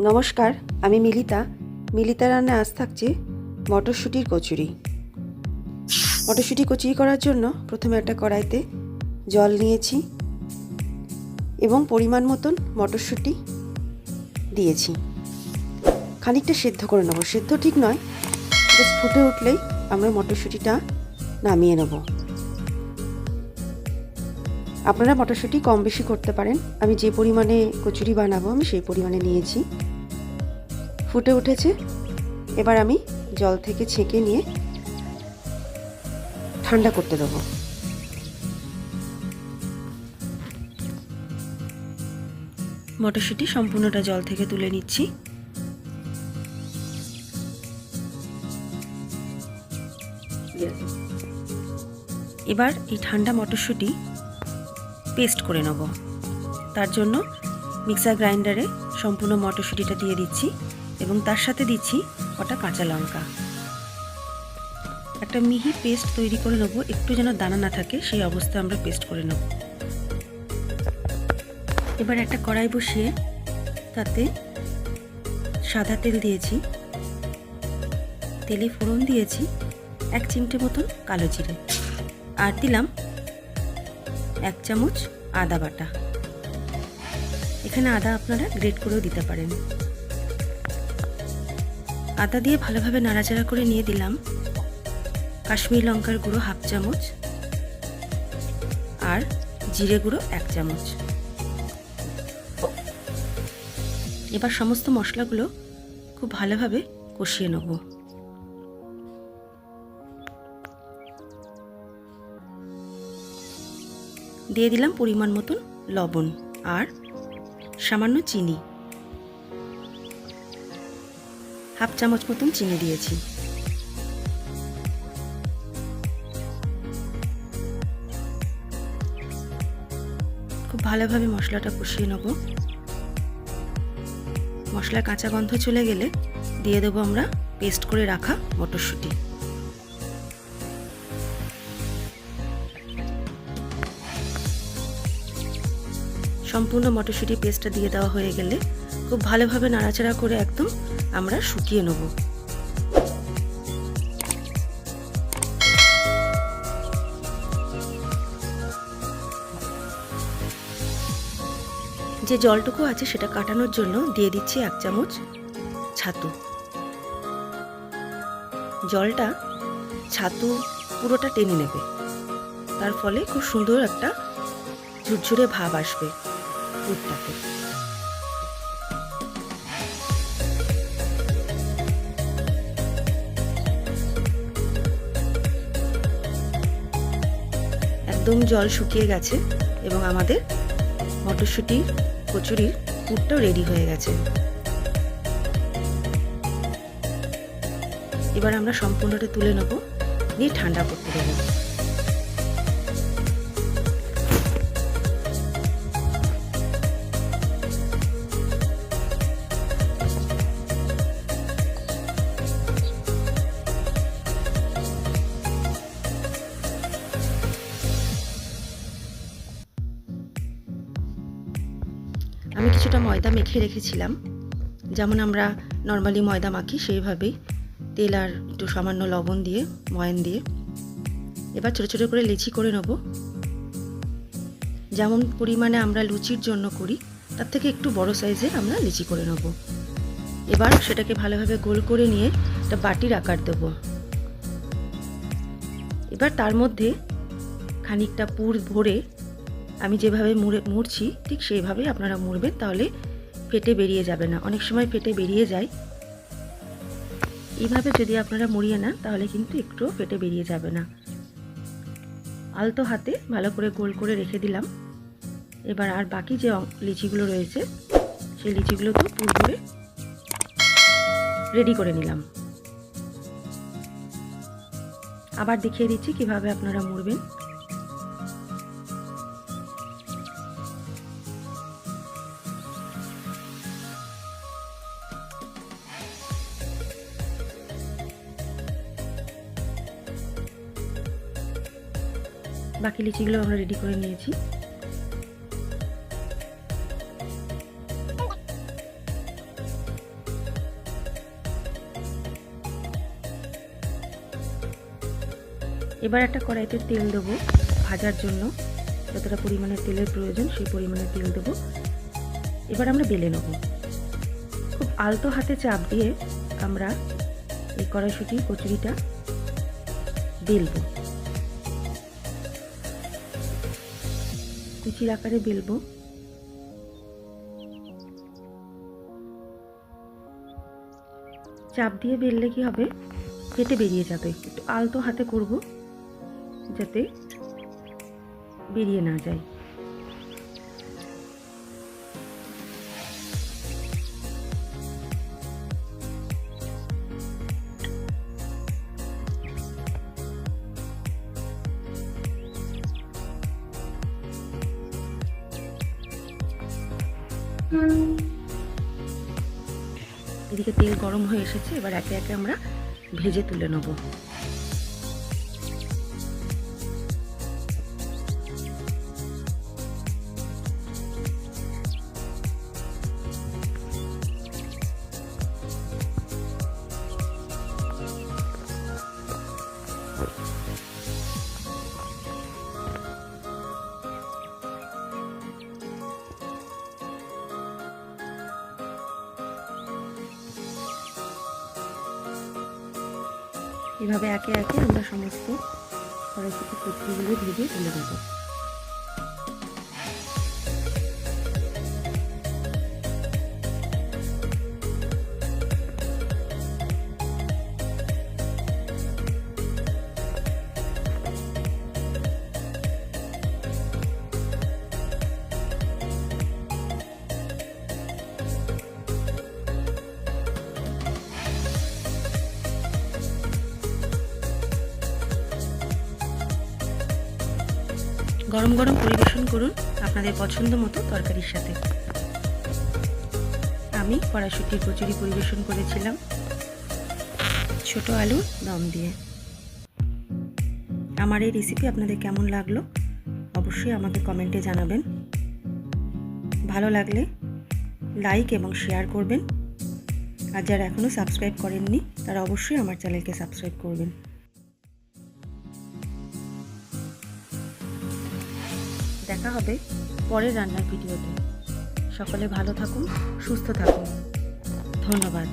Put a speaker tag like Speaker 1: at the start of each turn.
Speaker 1: নমস্কার, আমি Militão. Militão রান্না আজ থাকছে মটরশুঁটির কচুরি। মটরশুঁটি কচুরি করার জন্য প্রথমে একটা কড়াইতে জল নিয়েছি এবং পরিমাণ মতন মটরশুঁটি দিয়েছি। খানিকটা সেদ্ধ করে নেব। সেদ্ধ ঠিক নয়, জাস্ট ফুটে উঠলেই আমরা মটরশুঁটিটা নামিয়ে নেব। আপনারা মটরশুঁটি কম বেশি করতে পারেন। আমি যে পরিমাণে কচুরি বানাবো, আমি সেই পরিমাণে নিয়েছি। ফুটে উঠেছে। এবার আমি জল থেকে ছেঁকে নিয়ে ঠান্ডা করতে দেবো। মটরশুঁটি সম্পূর্ণটা জল থেকে তুলে নিচ্ছি। এবার এই ঠান্ডা মটরশুঁটি পেস্ট করে নেব। তার জন্য মিক্সার গ্রাইন্ডারে সম্পূর্ণ মটরশুঁটিটা দিয়ে দিচ্ছি এবং তার সাথে দিচ্ছি কটা কাঁচা লঙ্কা। একটা মিহি পেস্ট তৈরি করে নেব, একটু যেন দানা না থাকে, সেই অবস্থায় আমরা পেস্ট করে নেব। এবার একটা কড়াই বসিয়ে তাতে সাদা তেল দিয়েছি। তেলে ফোড়ন দিয়েছি, এক চিমটে মতন কালো জিরে। আর দিলাম এক চামচ আদা বাটা। এখানে আদা আপনারা গ্রেট করেও দিতে পারেন। আদা দিয়ে ভালোভাবে নাড়াচাড়া করে নিয়ে দিলাম। কাশ্মীর লঙ্কার গুঁড়ো হাফ চামচ আর জিরে গুঁড়ো এক চামচ। এবার সমস্ত মশলাগুলো খুব ভালোভাবে কষিয়ে নেব। দিয়ে দিলাম পরিমাণ মতন লবণ আর সামান্য চিনি। হাফ চামচ মতন চিনি দিয়েছি। খুব ভালোভাবে মশলাটা কষিয়ে নেব। মশলার কাঁচা গন্ধ চলে গেলে দিয়ে দেবো আমরা পেস্ট করে রাখা মটরশুঁটি। সম্পূর্ণ মটরশুঁটি পেস্টটা দিয়ে দেওয়া হয়ে গেলে খুব ভালোভাবে নাড়াচাড়া করে একদম আমরা শুকিয়ে নেব। যে জলটুকু আছে সেটা কাটানোর জন্য দিয়ে দিচ্ছি এক চামচ ছাতু। জলটা ছাতু পুরোটা টেনে নেবে। তার ফলে খুব সুন্দর একটা ঝুরঝুরে ভাব আসবে। পুরটাতে একদম জল শুকিয়ে গেছে এবং আমাদের মটরশুঁটির কচুরির পুরটাও রেডি হয়ে গেছে। এবার আমরা সম্পূর্ণটা তুলে নেব, নিয়ে ঠান্ডা করতে দেবো। আমি কিছুটা ময়দা মেখে রেখেছিলাম। যেমন আমরা নর্মালি ময়দা মাখি, সেইভাবেই তেল আর একটু সামান্য লবণ দিয়ে, ময়ান দিয়ে। এবার ছোটো ছোটো করে লেচি করে নেব। যেমন পরিমাণে আমরা লুচির জন্য করি, তার থেকে একটু বড় সাইজের আমরা লিচি করে নেব। এবার সেটাকে ভালোভাবে গোল করে নিয়ে একটা বাটির আকার দেব। এবার তার মধ্যে খানিকটা পুর ভরে আমি যেভাবে মুড়ে, মুড়ছি, ঠিক সেইভাবেই আপনারা মুড়বেন, তাহলে ফেটে বেরিয়ে যাবে না। অনেক সময় ফেটে বেরিয়ে যায়। এইভাবে যদি আপনারা মুড়িয়ে নেন, তাহলে কিন্তু একটু ফেটে বেরিয়ে যাবে না। আলতো হাতে ভালো করে গোল করে রেখে দিলাম। এবার আর বাকি যে লিচিগুলো রয়েছে, সেই লিচিগুলো তো পুর করে রেডি করে নিলাম। আবার দেখিয়ে দিচ্ছি কীভাবে আপনারা মুড়বেন। বাকি লিচিগুলো আমরা রেডি করে নিয়েছি। এবার একটা কড়াইতে তেল দেবো ভাজার জন্য। যতটা পরিমাণে তেলের প্রয়োজন সেই পরিমাণে তেল দেবো। এবার আমরা বেলে নেব। খুব আলতো হাতে চাপ দিয়ে আমরা এই কড়াইশুটি কচুরিটা বেলবো। কুচির আকারে বেলবো। চাপ দিয়ে বেললে কি হবে? কেটে বেরিয়ে যাবে। একটু আলতো হাতে করব, যাতে বেরিয়ে না যায়। এদিকে তেল গরম হয়ে এসেছে এবার একে একে আমরা ভেজে তুলে নেব। এভাবে একে একে আমরা সমস্ত কড়াইশুটি কুচিগুলো ভেজে তুলে দেবো গরম গরম পরিবেশন করুন আপনাদের পছন্দ মতো তরকারির সাথে। আমি কড়াইশুটির কচুরি পরিবেশন করেছিলাম। ছোট আলু, দম দিয়ে। আমার এই রেসিপি আপনাদের কেমন লাগল? অবশ্যই আমাকে কমেন্টে জানাবেন। ভালো লাগলে লাইক এবং শেয়ার করবেন। আর যারা এখনও সাবস্ক্রাইব করেননি, তারা অবশ্যই আমার চ্যানেলকে সাবস্ক্রাইব করবেন। দেখা হবে পরের রান্নার ভিডিওতে। সকলে ভালো থাকুন সুস্থ থাকুন। ধন্যবাদ।